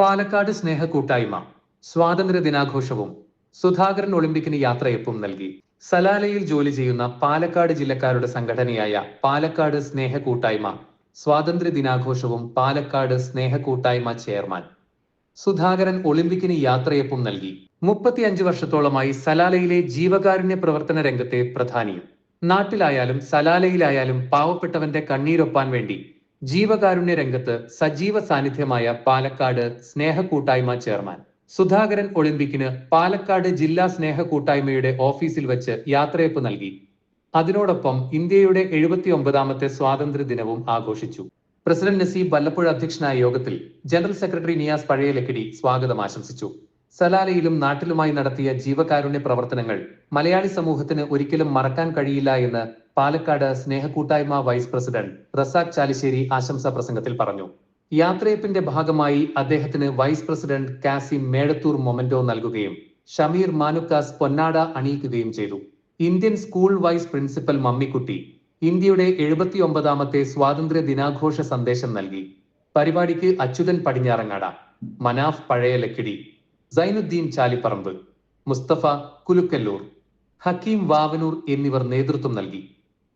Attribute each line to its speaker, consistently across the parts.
Speaker 1: പാലക്കാട് സ്നേഹ കൂട്ടായ്മ സ്വാതന്ത്ര്യ ദിനാഘോഷവും സുധാകരൻ ഒളിമ്പിക്കിന് യാത്രയപ്പും നൽകി. സലാലയിൽ ജോലി ചെയ്യുന്ന പാലക്കാട് ജില്ലക്കാരുടെ സംഘടനയായ പാലക്കാട് സ്നേഹ കൂട്ടായ്മ സ്വാതന്ത്ര്യ ദിനാഘോഷവും പാലക്കാട് സ്നേഹ കൂട്ടായ്മ ചെയർമാൻ സുധാകരൻ ഒളിമ്പിക്കിന് യാത്രയപ്പും നൽകി. മുപ്പത്തിയഞ്ച് വർഷത്തോളമായി സലാലയിലെ ജീവകാരുണ്യ പ്രവർത്തന രംഗത്തെ പ്രധാനിയും നാട്ടിലായാലും സലാലയിലായാലും പാവപ്പെട്ടവന്റെ കണ്ണീരൊപ്പാൻ വേണ്ടി ജീവകാരുണ്യ രംഗത്ത് സജീവ സാന്നിധ്യമായ പാലക്കാട് സ്നേഹ കൂട്ടായ്മ ചെയർമാൻ. സുധാകരൻ ഒളിമ്പിക്കിന് പാലക്കാട് ജില്ലാ സ്നേഹ കൂട്ടായ്മയുടെ ഓഫീസിൽ വെച്ച് യാത്രയപ്പ് നൽകി. അതിനോടൊപ്പം ഇന്ത്യയുടെ എഴുപത്തി ഒമ്പതാമത്തെ സ്വാതന്ത്ര്യ ദിനവും ആഘോഷിച്ചു. പ്രസിഡന്റ് നസീബ് വല്ലപ്പുഴ അധ്യക്ഷനായ യോഗത്തിൽ ജനറൽ സെക്രട്ടറി നിയാസ് പഴയലക്കിടി സ്വാഗതം ആശംസിച്ചു. സലാലയിലും നാട്ടിലുമായി നടത്തിയ ജീവകാരുണ്യ പ്രവർത്തനങ്ങൾ മലയാളി സമൂഹത്തിന് ഒരിക്കലും മറക്കാൻ കഴിയില്ല എന്ന് പാലക്കാട് സ്നേഹക്കൂട്ടായ്മ വൈസ് പ്രസിഡന്റ് റസാഖ് ചാലിശ്ശേരി ആശംസാ പ്രസംഗത്തിൽ പറഞ്ഞു. യാത്രയപ്പിന്റെ ഭാഗമായി അദ്ദേഹത്തിന് vice president Kasi Medathur memento നൽകുകയും ഷമീർ മാനുക്കാസ് പൊന്നാട അണിയിക്കുകയും ചെയ്തു. Indian school vice principal Mammikutty ഇന്ത്യയുടെ എഴുപത്തിയൊമ്പതാമത്തെ സ്വാതന്ത്ര്യ ദിനാഘോഷ സന്ദേശം നൽകി. പരിപാടിക്ക് അച്യുതൻ പടിഞ്ഞാറങ്ങാട മനാഫ് പഴയ ലക്കിടി സൈനുദ്ദീൻ ചാലിപ്പറമ്പ് മുസ്തഫ കുലുക്കല്ലൂർ ഹക്കീം വാവനൂർ എന്നിവർ നേതൃത്വം നൽകി.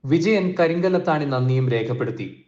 Speaker 1: വിജയൻ കരിങ്കല്ലത്താണി നന്ദിയും രേഖപ്പെടുത്തി